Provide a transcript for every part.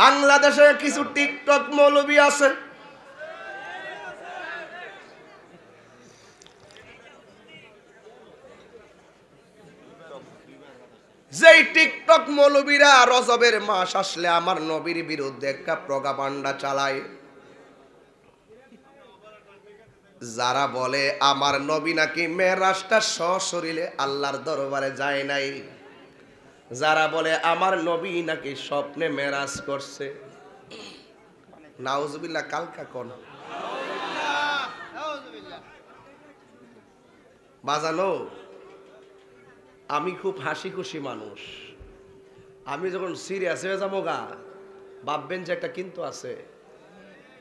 বাংলাদেশে কিছু টিকটক মৌলবী আছে? যেই টিকটক মৌলবীরা রজবের মাস আসলে আমার নবীর বিরুদ্ধে একটা প্রগাপান্ডা চালায়। যারা বলে, আমার নবী নাকি মেয়েরাজটা সশরীরে আল্লাহর দরবারে যায় নাই। যারা বলে আমার নবী নাকি স্বপ্নে মেরাজ করছে? নাউজুবিল্লাহ কালকা কোন? বাজানো। আমি খুব হাসি খুশি মানুষ। আমি যখন সিরিয়াস হয়ে যাব গা ভাববেন যে একটা কিন্তু আছে।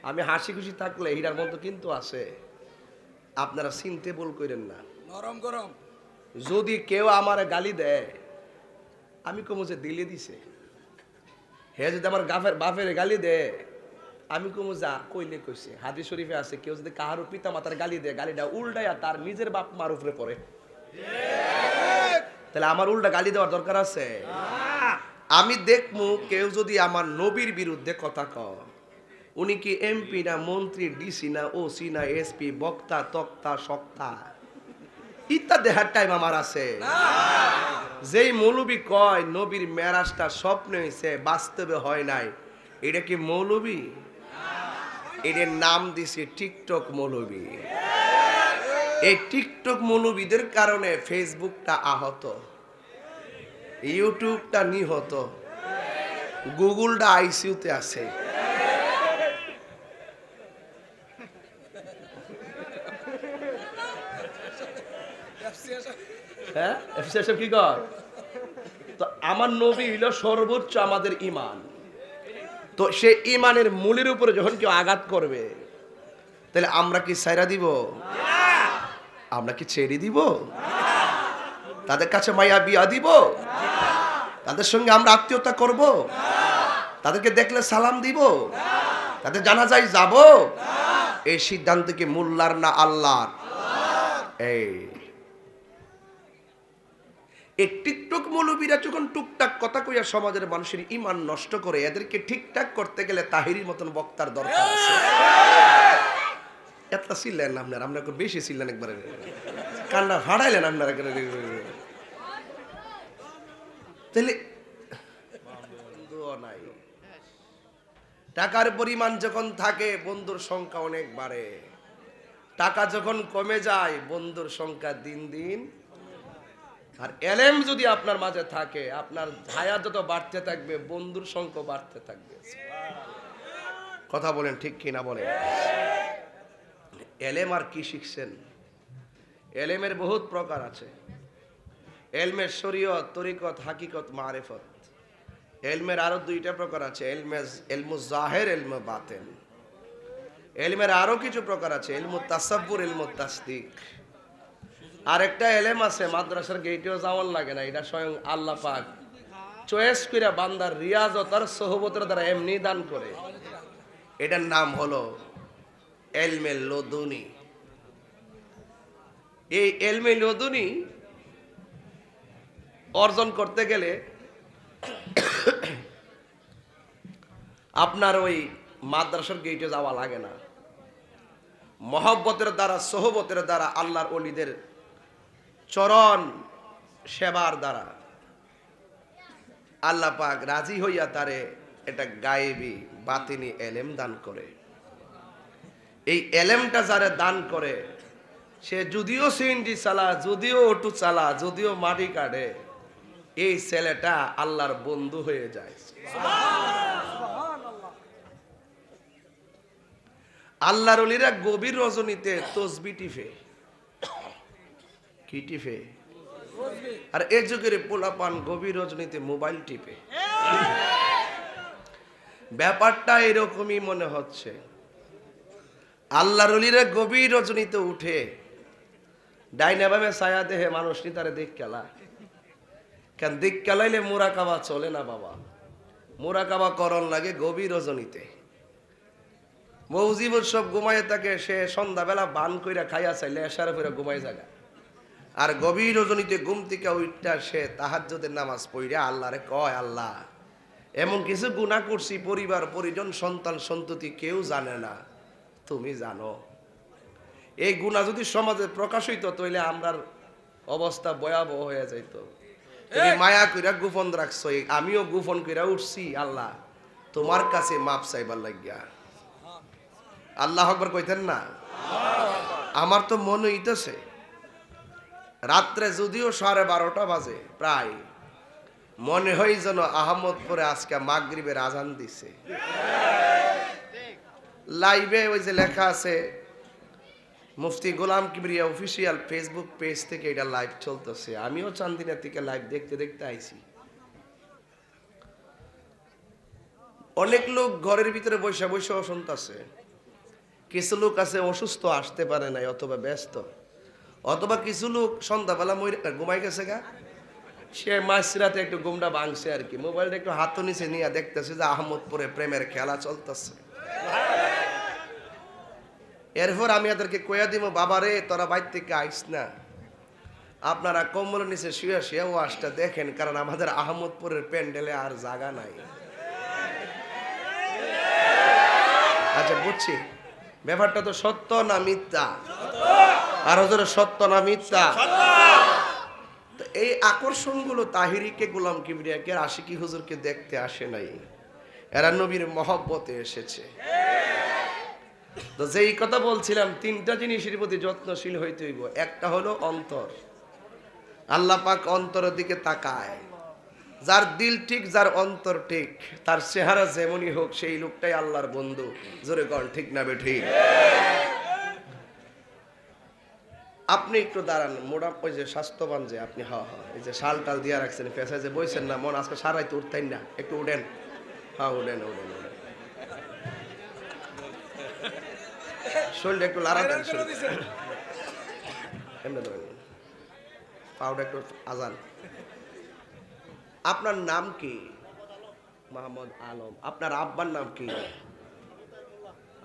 আমি হাসি খুশি থাকলে হীরার মতো কিন্তু আছে। আপনারা চিনতে বল করেন না। নরম গরম। যদি কেউ আমার গালি দেয় আমি কমু যে দিলে দিছে। হে যদি আমার গাফের বাপের গালি দে, আমি কমু যা কইলে কইছে। হাদি শরীফে আছে, কেউ যদি কাহারও পিতা মাতার গালি দেয় গালিটা উল্টাইয়া তার নিজের বাপ মার উপরে পড়ে। তাহলে আমার উল্টা গালি দেওয়ার দরকার আছে? আমি দেখমু কেউ যদি আমার নবীর বিরুদ্ধে কথা কয়, উনি কি এমপি না মন্ত্রী, ডিসি না ওসি না এসপি, বক্তা, তক্তা, সক্তা? ইত্যাদি দেহার টাইম আমার আছে। যেই মৌলবী কয়, নবীর মেরাজটা স্বপ্ন হয়েছে বাস্তবে হয় নাই। এটা কি মৌলবী? এটার নাম দিছে টিকটক মৌলবী। এই টিকটক মৌলবীদের কারণে ফেসবুকটা আহত। ইউটিউবটা নিহত। গুগলটা আইসিউতে আছে। এফসি সাহেব কি কর? তো আমার নবী হইল সর্বোচ্চ আমাদের ইমান তো সে ইমানের মূলের উপরে যখন কেউ আঘাত করবে, তাহলে আমরা কি সাইরা দিব? আমরা কি ছেড়ে দিব? তাদের কাছে মাইয়া বিয়া দিব? তাদের সঙ্গে আমরা আত্মীয়তা করব? তাদেরকে দেখলে সালাম দিব? তাদের জানা যায় যাব? এই সিদ্ধান্ত কি মোল্লার না আল্লাহর? এই এই টিকটক মৌলবীরা যখন টুকটাক কথা কইয়া সমাজের মানুষের ইমান নষ্ট করে, এদেরকে ঠিকঠাক করতে গেলে তাহিরির মতন বক্তার দরকার আছে। এত ছিলেন আপনার আপনার বেশি ছিলেন একবারে। কান্না ফাড়াইলেন আপনার তাহলে টাকার পরিমাণ যখন থাকে, বন্ধুর সংখ্যা অনেক বাড়ে। টাকা যখন কমে যায়, বন্ধুর সংখ্যা দিন দিন আর এলেম যদি আপনার মাঝে থাকে, আপনার ছায়া যত বাড়তে থাকবে, বন্ধুর সংখ্যা বাড়তে থাকবে। কথা বলেন ঠিক কিনা বলেন। এলেম আর কি শিখছেন? এলেমের বহুত প্রকার আছে। এলমের শরীয়ত, তরিকত, হাকিকত, মারেফত। এলমের আরও দুইটা প্রকার আছে, এলমে, এলমু জাহের, এলমু বাতেন। এলমের আরও কিছু প্রকার আছে, এলমু তাসাব্বুর, এলমু তাসদিক। আরেকটা এলেম আছে, মাদ্রাসার গেটেও যাওয়ার লাগে না, এটা স্বয়ং আল্লাহ পাক। চয়েস করে বান্দার রিয়াজ ও তার সহবতের দ্বারা এমনি দান করে। এটার নাম হলো এলমে লদুনি। এই এলমে লদুনি অর্জন করতে গেলে আপনার ওই মাদ্রাসার গেটে যাওয়া লাগে না। মহব্বতের দ্বারা, সহবতের দ্বারা আল্লাহর অলিদের চরণ সেবার দ্বারা। আল্লাহ পাক রাজি হইয়া তারে এটা গায়েবি, বাতিনি এলেম দান করে। এই এলেমটা যারা দান করে, সে যদিও সিএনজি চালা যদিও অটো চালা যদিও মাটি কাটে, এই ছেলেটা আল্লাহর বন্ধু হয়ে যায়। আল্লাহর গভীর রজনীতে তসবি টিফে কি টিপে? আর এ যুগের পোলাপান গভীর রজনীতে মোবাইল টিপে। ব্যাপারটা এরকমই মনে হচ্ছে। আল্লাহর অলিরা গভীর রজনীতে উঠে, ডাইনা ভাবে ছায়া দেহে মানুষ নি তারে দেখ খেলা। কেন দিক খেলাইলে মোরাকাবা চলে না বাবা? মোরাকাবা করণ লাগে গভীর রজনীতে। মৌজিবুর সব ঘুমায় থাকে, সে সন্ধ্যাবেলা বান কইরা খাইয়া চাইলে এসারে ফিরে ঘুমাই জায়গা আর গভীর রজনীতে ঘুম থেকে উঠটা সে তাহাজ্জুদের নামাজ পড়িয়া আল্লাহরে কয় আল্লাহ এমন কিছু গুণা করছি পরিবার পরিজন সন্তান সন্ততি কেউ জানে না। তুমি জানো এই গুণা যদি সমাজে প্রকাশ হইতো তাহলে আমরার অবস্থা ভয়াবহ হয়ে যাইত। তুমি মায়া কইরা গোপন রাখছো আমিও গোপন কইরা উঠছি আল্লাহ তোমার কাছে মাপ চাইবার লাগিয়া। আল্লাহ আকবার কইতেন না? আমার তো মনে হইতেছে রাত্রে যদিও সাড়ে বারোটা বাজে, প্রায়। মনে হয় যেন আহমদপুরে আজকে মাগরিবের আজান দিছে। লাইভে ওই যে লেখা আছে, Mufti Golam Kibria official Facebook page থেকে এটা লাইভ চলতেছে। আমিও চান্দিনা থেকে লাইভ দেখতে দেখতে আইছি। অনেক লোক ঘরের ভিতরে বসে বসে শুনতেছে। কিছু লোক আছে অসুস্থ, আসতে পারে নাই অথবা ব্যস্ত। অথবা কিছু লোক সন্ধ্যাবেলা মরে ঘুমাই গেছে গা। সে মাঝরাতে একটু গুমটা ভাঙছে আর কি। মোবাইলটা একটু হাত নিচে নিয়ে দেখতেছে যে আহমদপুরে প্রেমের খেলা চলতেছে। এরপর আমি এদেরকে কয়া দিব বাবারে তোরা বাইর থেকে আইস না। আপনারা কম্বল নিচে শুয়ে শুয়ে ওয়াশটা দেখেন, কারণ আমাদের আহমদপুরের প্যান্ডেলে আর জায়গা নাই। আচ্ছা বুঝছি। ব্যাপারটা তো সত্য না মিথ্যা? আর ওদের সত্য না মিথ্যা? এই আকর্ষণগুলো তাহিরিকে গোলাম কিবরিয়াকে আশিকি হুজুরকে দেখতে আসে নাই। এরা নবীর মহব্বতে এসেছে। তো যেই কথা বলছিলাম তিনটা জিনিসের প্রতি যত্নশীল হইতে হইব। একটা হলো অন্তর। আল্লাহ পাক অন্তরের দিকে তাকায়। যার দিল ঠিক যার অন্তর ঠিক তার চেহারা যেমনই হোক সেই লোকটাই আল্লাহর বন্ধু। জোরে কন ঠিক না বে ঠিক? আপনি একটু দাঁড়ান মোটা ওই যে স্বাস্থ্যবান যে আপনি হা হা এই যে শাল টাল দিয়ে রাখছেন পেশায় যে বইছেন না, মন আজকে সারাই তো উঠতেন না, একটু উঠেন। হ্যাঁ উঠেন উঠেন উঠেন। শরীরটা একটু। এমনি ধরেন। পাউডার একটু আজান। আপনার নাম কি? মোহাম্মদ আলম। আপনার আব্বার নাম কি?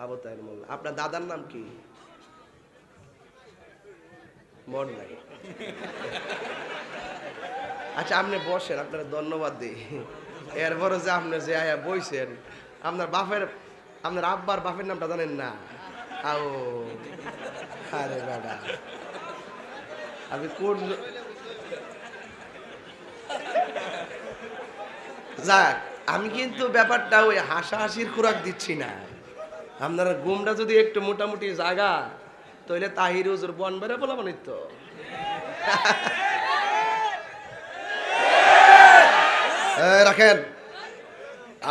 আবু তাহের মোল্লা। আপনার দাদার নাম কি? মন নাই। আচ্ছা আপনি বসেন, আপনার ধন্যবাদ দিই। এরপরে যে আপনি যে আয়া বইছেন, আপনার বাপের, আপনার আব্বার বাপের নামটা জানেন না? আও, আরে বেটা আপনি কোন যাক, আমি কিন্তু ব্যাপারটা ওই হাসাহাসির খোরাক দিচ্ছি না। আপনারা ঘুমটা যদি একটু মোটামুটি জাগা। তাহলে তাহির হুজুর বন বেড়ে বলা মানে তো। রাখেন।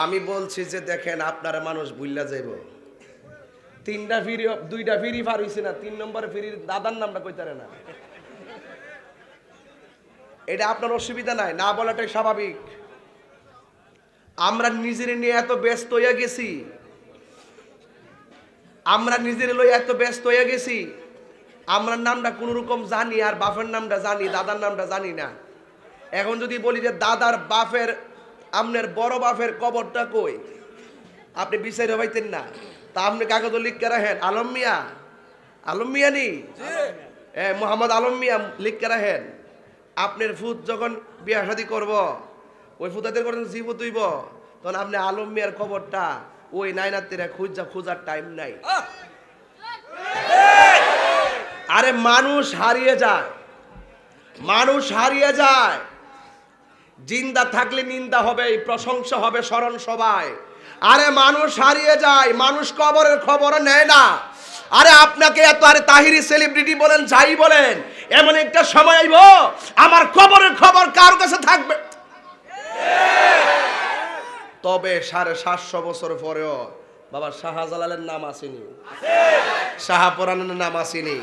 আমি বলছি যে দেখেন আপনারা মানুষ বুঝলা যাইব। তিনটা ফিরি, দুইটা ফিরি পার হইছে না, তিন নম্বর ফিরির দাদার নামটা কইতারে না। এটা আপনার অসুবিধা নাই, না বলাটাই স্বাভাবিক। আমরা নিজের নিয়ে এত ব্যস্ত হয়ে গেছি আমরা নিজের লই এত ব্যস্ত হয়ে গেছি। আমরা নামটা কোন রকম জানি আর বাপের নামটা জানি, দাদার নামটা জানি না। এখন যদি বলি যে দাদার বাপের আপনার বড় বাপের কবরটা কই? আপনি বিচারে পাইতেন না। তা আপনি কাগজ লিখকে রাখেন। আলম মিয়া? আলম মিয়া নি? এ, মোহাম্মদ আলম মিয়া লিখকে রাখেন। আপনার ফুত যখন বিয়া শাদি করব, ওই ফুতাদের করেন জীব তুইব তখন আপনি আলম মিয়ার খবরটা ওই নাইনাতিরা খুঁজা খোঁজার টাইম নাই। আরে মানুষ হারিয়ে যায় মানুষ হারিয়ে যায়। জিন্দা থাকলে নিন্দা হবে প্রশংসা হবে স্মরণ সবাই আরে মানুষ হারিয়ে যায় মানুষ কবরের খবর নেয় না। আরে আপনাকে এত আরে তাহিরি সেলিব্রিটি বলেন যাই বলেন এমন একটা সময় আইব আমার কবরের খবর কার কাছে থাকবে? তবে সাড়ে সাতশো বছর পরেও বাবা শাহজালালের নাম আসেনি শাহাপরানের নাম আসেনি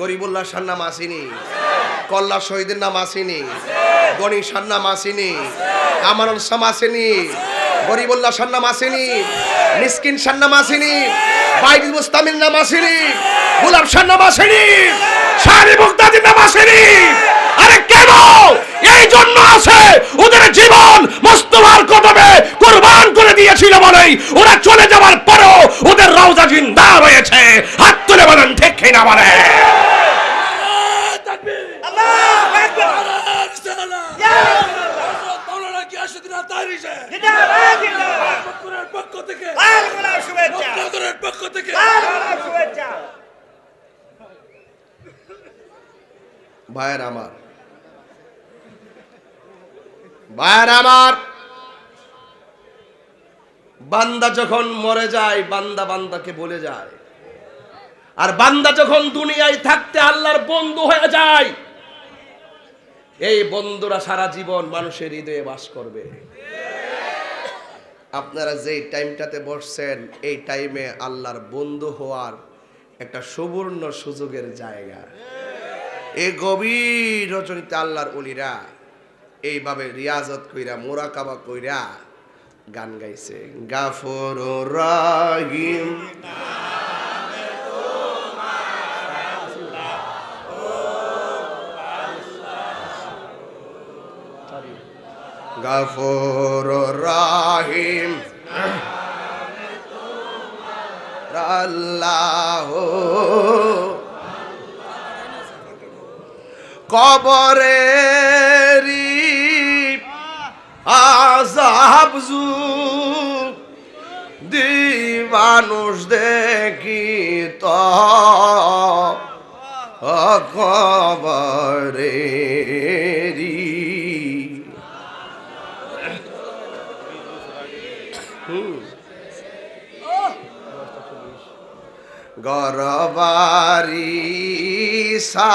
গরিবুল্লাহ শাহ নাম আসেনি কল্লা শহীদের নাম আসেনি গণি শাহ নাম আসেনি আমানুল শাম আসেনি গরিবুল্লাহ শাহ নাম আসেনি মিসকিন শাহ নাম আসেনি বাইদুল মুস্তামির নাম আসেনি গোলাপ শাহ নাম আসেনি শাহরি মুক্তাদির নাম আসেনি আরে কেন? এই জন্য আছে ওদের জীবন মোস্তফার কদমে কোরবান করে দিয়েছিল বলেই ওরা চলে যাওয়ার পরেও ওদের রওজা জিন্দা রয়েছে। হাত তুলে বলেন, ঠিক কিনা বলে মাওলানা গিয়াসুদ্দিন তাহিরি সাহেব ভাইয়ের আমার। ভাইয়ের আমার। বান্দা যখন মরে যায়, বান্দা বান্দাকে বলে যায়। আর বান্দা যখন দুনিয়ায় থাকতে আল্লাহর বন্ধু হয়ে যায়, এই বন্ধুরা সারা জীবন মানুষের হৃদয়ে বাস করবে। আপনারা যেই টাইমটাতে বসছেন, এই টাইমে আল্লাহর বন্ধু হওয়ার একটা সুবর্ণ সুযোগের জায়গা। এই গভীর রচনিতে আল্লাহর অলিরা এইভাবে রিয়াজত কইরা, মোরাকাবা কইরা গান গাইছে। গাফর রাহিম। গাফর রাহিম। আল্লাহ কবরেরি আজাব দি মানুষ দেখি তো কবরেরি গরবারি সা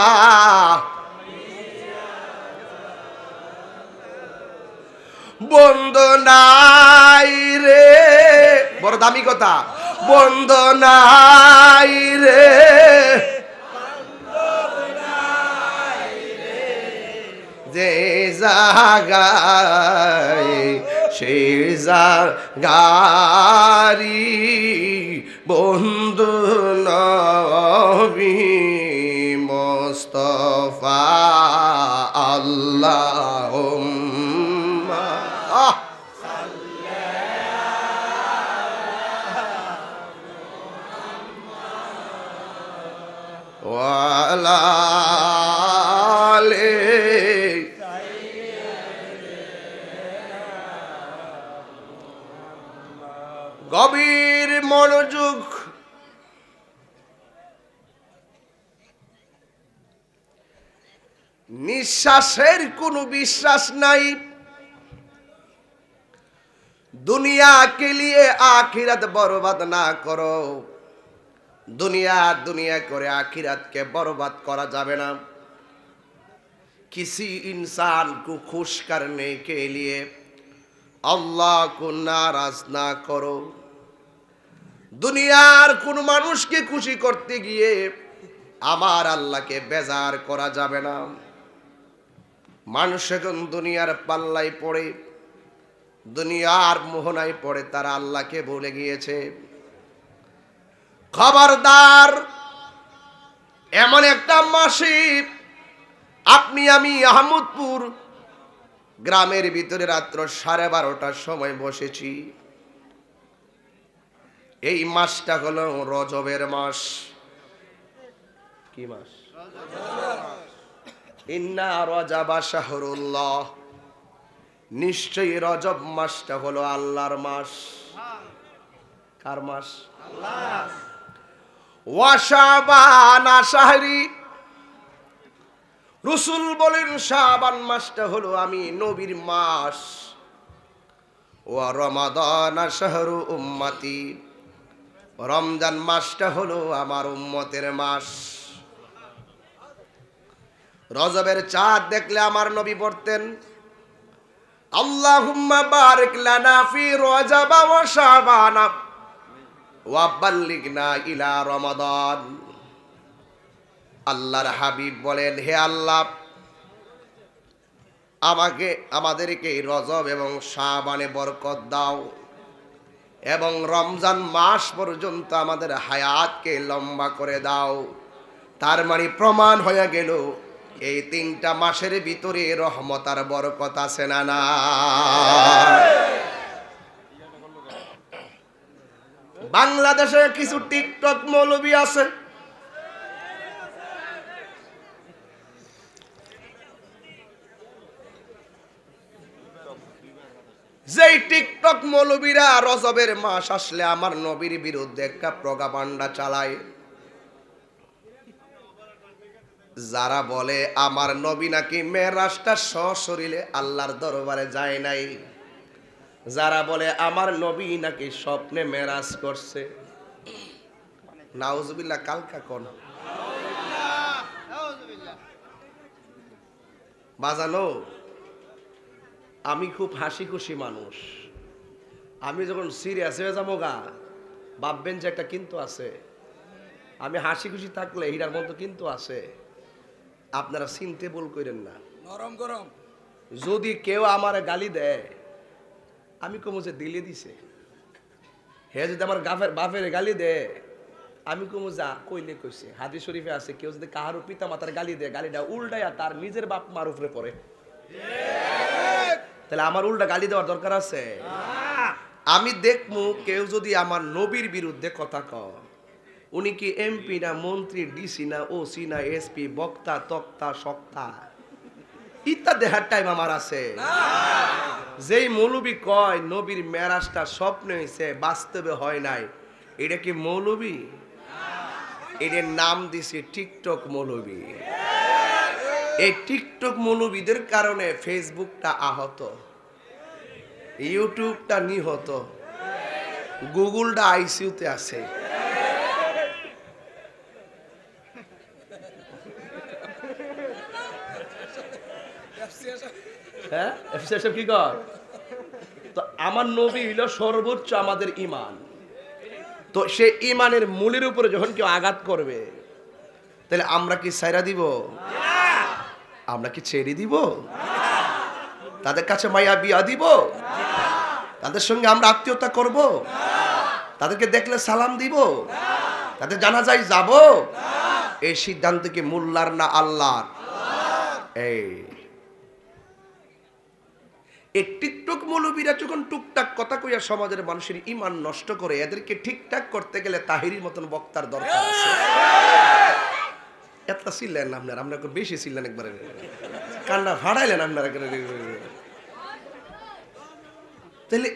বন্ধ নাই রে। বড় দামি কথা। বন্ধ নাই রে। যে জাগায় সে জাগারি বন্ধু নবী মোস্তফা আল্লাহ। নিঃশ্বাসের কোনো বিশ্বাস নাই। দুনিয়া কে লিয়ে আখিরাত বরবাদ না করো। দুনিয়া দুনিয়া করে আখিরাতকে বরবাদ করা যাবে না। কিছু ইনসান কো খুশ করনে কে লিয়ে আল্লাহ কো নারাজ না করো। দুনিয়ার কোন মানুষকে খুশি করতে গিয়ে আমার আল্লাহকে বেজার করা যাবে না। মানুষ এখন দুনিয়ার পাল্লাই পড়ে, দুনিয়ার মোহনায় পড়ে, তারা আল্লাহকে ভুলে গিয়েছে। খবরদার, এমন একটা মাসিক আপনি, আমি আহমদপুর গ্রামের ভিতরে রাত্র সাড়ে বারোটার সময় বসেছি। এই মাসটা হলো রজবের মাস। কি মাস? রজাবা নিশ্চয়ই রজব মাসটা হলো আল্লাহর মাস। কার মাস? ওয়াশাবান আশাহরি। রসুল বলেন, শাবান মাসটা হলো আমি নবীর মাস। ও রমাদান শাহরু উম্মতি। রমজান মাসটা হলো আমার উম্মতের মাস। রজবের চাঁদ দেখলে আমার নবী পড়তেন, আল্লাহুম্মা বারিক লানা ফি রজবা ওয়া শাবানা ওয়া বাল্লিগনা ইলা রমাদান। আল্লাহর হাবিব বলেন, হে আল্লাহ, আমাকে, আমাদেরকে রজব এবং শাবানে বরকত দাও এবং রমজান মাস পর্যন্ত আমাদের হায়াতকে লম্বা করে দাও। তার মানে প্রমাণ হয়ে গেল এই তিনটা মাসের ভিতরে রহমতার বরকত আছে না না? বাংলাদেশে কিছু টিকটক মৌলবী আছে। যেই টিকটক মৌলবীরা রজবের মাস আসলে আমার নবীর বিরুদ্ধে একটা প্রগাপান্ডা চালায়। যারা বলে, আমার নবী নাকি মেরাজটা সশরীরে আল্লাহর দরবারে যায় নাই। যারা বলে, আমার নবী নাকি স্বপ্নে মেরাজ করছে। নাউজুবিল্লাহ, কালকা কোন? বাজানো, আমি খুব হাসি খুশি মানুষ। আমি যখন সিরিয়াস হয়ে যাব গা, ভাববেন যে একটা কিন্তু আছে। আমি হাসি খুশি থাকলে হীরার মতো কিন্তু আছে। আপনারা চিনতে ভুল করেন না। নরম গরম। যদি কেউ আমার গালি দেয় আমি কমু যে দিলে দিছে। হে যদি আমার গাফের বাপের গালি দেয় আমি কমু যা কইলে কইছে। হাদিস শরীফে আছে কেউ যদি কাহারও পিতা মাতার গালি দেয় গালিটা উল্টাইয়া তার নিজের বাপ মার উপরে পড়ে। তাহলে আমার উল্টা গালি দেওয়ার দরকার আছে? আমি দেখমু কেউ যদি আমার নবীর বিরুদ্ধে কথা কয়। উনি কি এমপি না মন্ত্রী ডিসি না ওসি না এসপি বক্তা তক্তা সক্তা? ইত্যাদি দেহার টাইম আমার আছে। যেই মৌলবি কয় নবীর মেরাজটা স্বপ্ন হয়েছে বাস্তবে হয় নাই। এটা কি মৌলবী? এটার নাম দিছি টিকটক মৌলবী। এই টিকটক মৌলবীদের কারণে ফেসবুকটা আহত। ইউটিউবটা নিহত। গুগলটা আইসিউতে আছে। কি কর? তো আমার নবী হইল সর্বোচ্চ আমাদের ইমান তো সে ইমানের মূলের উপরে যখন কেউ আঘাত করবে, তাহলে আমরা কি সাইরা দিব? আমরা কি ছেড়ে দিব? তাদের কাছে মাইয়া বিয়া দিব? তাদের সঙ্গে আমরা আত্মীয়তা করব? তাদেরকে দেখলে সালাম দিব? তাদের জানা যায় যাব? এই সিদ্ধান্ত কি মোল্লার না আল্লাহর? এই এই টিকটক মৌলবীরা যখন টুকটাক কথা কইয়া সমাজের মানুষের ইমান নষ্ট করে, এদেরকে ঠিকঠাক করতে গেলে তাহিরির মতন বক্তার দরকার আছে। ছিলেন আপনার আপনার বেশি ছিলেন একবারে। কান্না ভাড়াইলেন আপনারা তাহলে